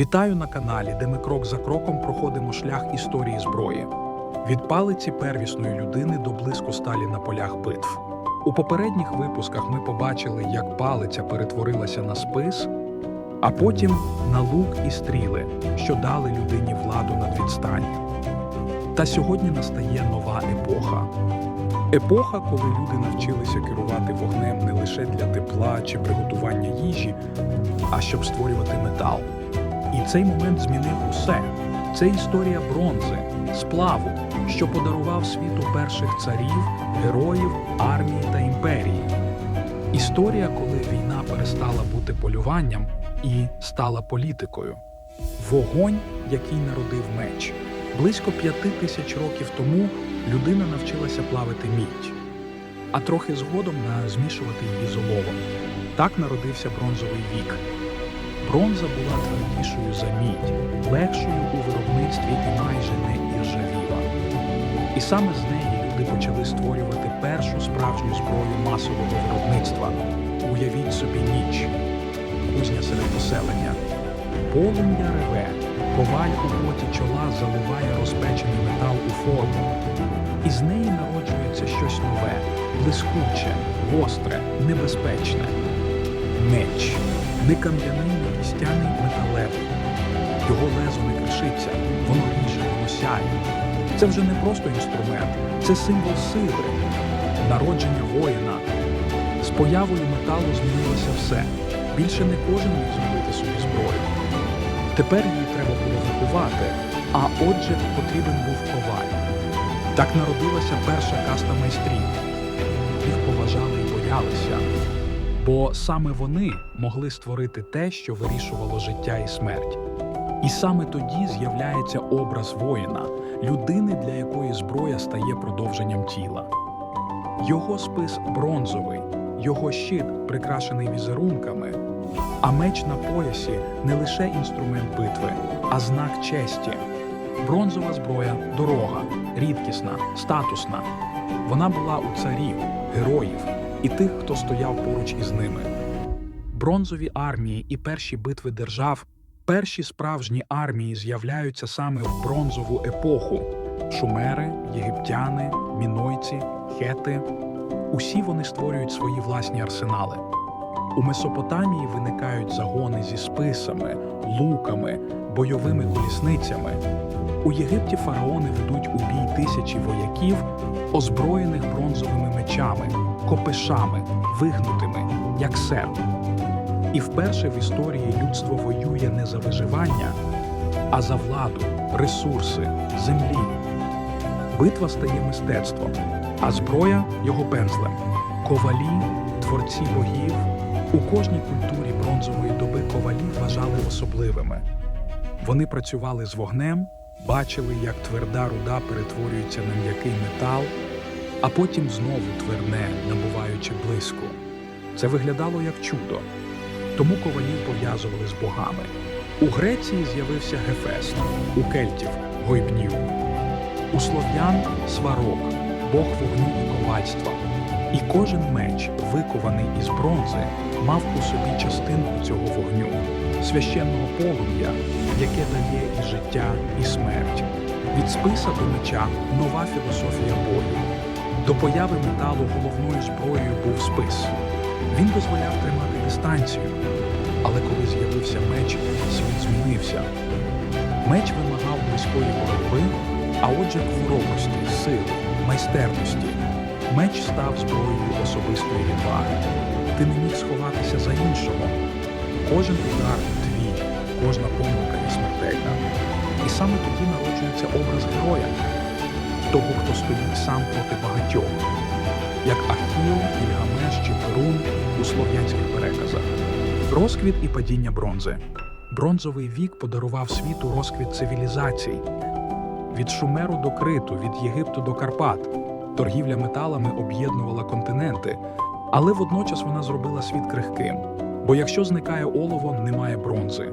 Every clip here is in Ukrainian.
Вітаю на каналі, де ми крок за кроком проходимо шлях історії зброї. Від палиці первісної людини до блиску сталі на полях битв. У попередніх випусках ми побачили, як палиця перетворилася на спис, а потім на лук і стріли, що дали людині владу над відстань. Та сьогодні настає нова епоха. Епоха, коли люди навчилися керувати вогнем не лише для тепла чи приготування їжі, а щоб створювати метал. І цей момент змінив усе. Це історія бронзи, сплаву, що подарував світу перших царів, героїв, армії та імперії. Історія, коли війна перестала бути полюванням і стала політикою. Вогонь, який народив меч. Близько п'яти тисяч років тому людина навчилася плавити мідь, а трохи згодом змішувати її з оловом. Так народився бронзовий вік. Бронза була твердішою за мідь, легшою у виробництві і майже не іржавіла. І саме з неї люди почали створювати першу справжню зброю масового виробництва. Уявіть собі ніч, кузня серед поселення. Полум'я реве, коваль у поті чола заливає розпечений метал у форму. І з неї народжується щось нове, блискуче, гостре, небезпечне. Меч не кам'яний, не кістяний металевий. Його лезо не кришиться, воно ріже, воно сяє. Це вже не просто інструмент, це символ сили, народження воїна. З появою металу змінилося все. Більше не кожен міг зробити собі зброю. Тепер її треба було викувати, а отже, потрібен був коваль. Так народилася перша каста майстрів. Їх поважали і боялися, бо саме вони могли створити те, що вирішувало життя і смерть. І саме тоді з'являється образ воїна, людини, для якої зброя стає продовженням тіла. Його спис бронзовий, його щит прикрашений візерунками, а меч на поясі не лише інструмент битви, а знак честі. Бронзова зброя дорога, рідкісна, статусна. Вона була у царів, героїв і тих, хто стояв поруч із ними. Бронзові армії і перші битви держав, перші справжні армії з'являються саме в бронзову епоху: шумери, єгиптяни, мінойці, хети. Усі вони створюють свої власні арсенали. У Месопотамії виникають загони зі списами, луками, бойовими колісницями. У Єгипті фараони ведуть у бій тисячі вояків, озброєних бронзовими мечами, копишами, вигнутими, як серп. І вперше в історії людство воює не за виживання, а за владу, ресурси, землі. Битва стає мистецтвом, а зброя його пензлем. Ковалі, творці богів. У кожній культурі бронзової доби ковалі вважали особливими. Вони працювали з вогнем, бачили, як тверда руда перетворюється на м'який метал, а потім знову тверне, набуваючи блиску. Це виглядало як чудо. Тому ковалів пов'язували з богами. У Греції з'явився Гефест, у кельтів Гойбнів, у слов'ян сварок, бог вогню і ковальства. І кожен меч, викований із бронзи, мав у собі частинку цього вогню, священного полум'я, яке дає і життя, і смерть. Від списа до меча нова філософія бою. До появи металу головною зброєю був спис. Він дозволяв тримати дистанцію. Але коли з'явився меч, світ змінився. Меч вимагав близької боротьби, а отже, хворобості, сили, майстерності. Меч став зброєю особистої відваги. Ти не міг сховатися за іншого. Кожен удар твій, кожна помилка є смертельна. І саме тоді народжується образ героя, того, хто стоїть сам проти багатьох, як Ахіл, Ільгамеш чи Перун у слов'янських переказах. Розквіт і падіння бронзи. Бронзовий вік подарував світу розквіт цивілізацій. Від Шумеру до Криту, від Єгипту до Карпат. Торгівля металами об'єднувала континенти, але водночас вона зробила світ крихким. Бо якщо зникає олово, немає бронзи.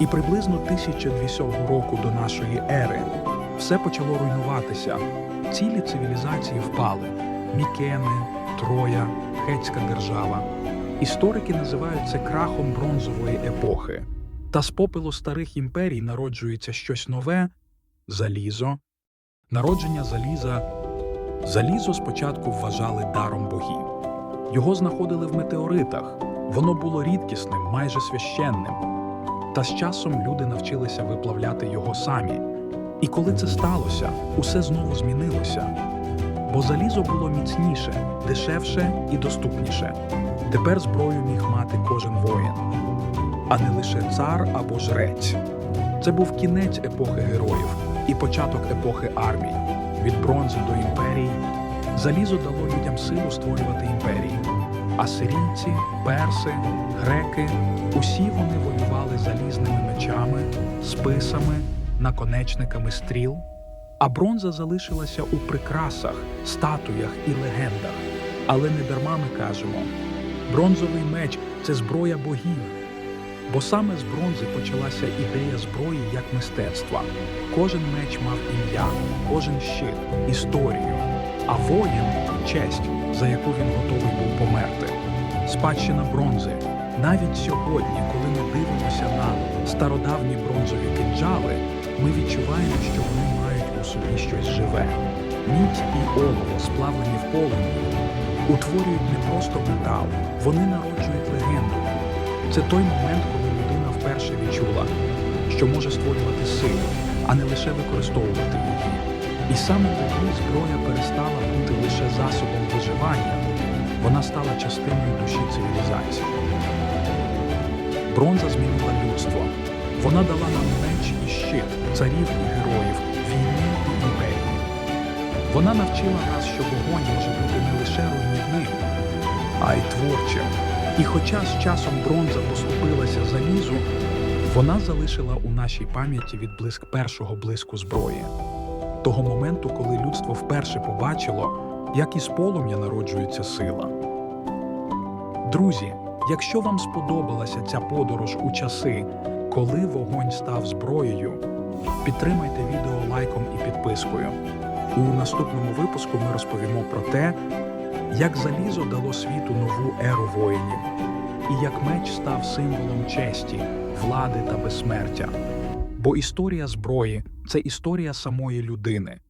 І приблизно 1200 року до нашої ери все почало руйнуватися. Цілі цивілізації впали: Мікени, Троя, Хетська держава. Історики називають це крахом бронзової епохи. Та з попелу старих імперій народжується щось нове залізо. Народження заліза. Залізо спочатку вважали даром богів. Його знаходили в метеоритах. Воно було рідкісним, майже священним. Та з часом люди навчилися виплавляти його самі. І коли це сталося, усе знову змінилося. Бо залізо було міцніше, дешевше і доступніше. Тепер зброю міг мати кожен воїн, а не лише цар або жрець. Це був кінець епохи героїв і початок епохи армій. Від бронзи до імперії залізо дало людям силу створювати імперії. Асирійці, перси, греки усі вони воювали залізними мечами, списами, наконечниками стріл. А бронза залишилася у прикрасах, статуях і легендах. Але не дарма ми кажемо: бронзовий меч це зброя богів. Бо саме з бронзи почалася ідея зброї як мистецтва. Кожен меч мав ім'я, кожен щит, історію, а воїн честь, за яку він готовий був померти. Спадщина бронзи. Навіть сьогодні, коли ми дивимося на стародавні бронзові кинджали, ми відчуваємо, що вони мають у собі щось живе. Мідь і олово, сплавлені в полум'ї, утворюють не просто метал, вони народжують легенду. Це той момент, коли людина вперше відчула, що може створювати силу, а не лише використовувати її. І саме тоді зброя перестала бути лише засобом виживання, вона стала частиною душі цивілізації. Бронза змінила людство. Вона дала нам меч і щит, царів і героїв, війни і імперії. Вона навчила нас, що вогонь може бути не лише руйнівним, а й творчим. І хоча з часом бронза поступилася залізу, вона залишила у нашій пам'яті відблиск першого блиску зброї, того моменту, коли людство вперше побачило, як із полум'я народжується сила. Друзі, якщо вам сподобалася ця подорож у часи, коли вогонь став зброєю, підтримайте відео лайком і підпискою. У наступному випуску ми розповімо про те, як залізо дало світу нову еру воїнів, і як меч став символом честі, влади та безсмертя. Бо історія зброї це історія самої людини.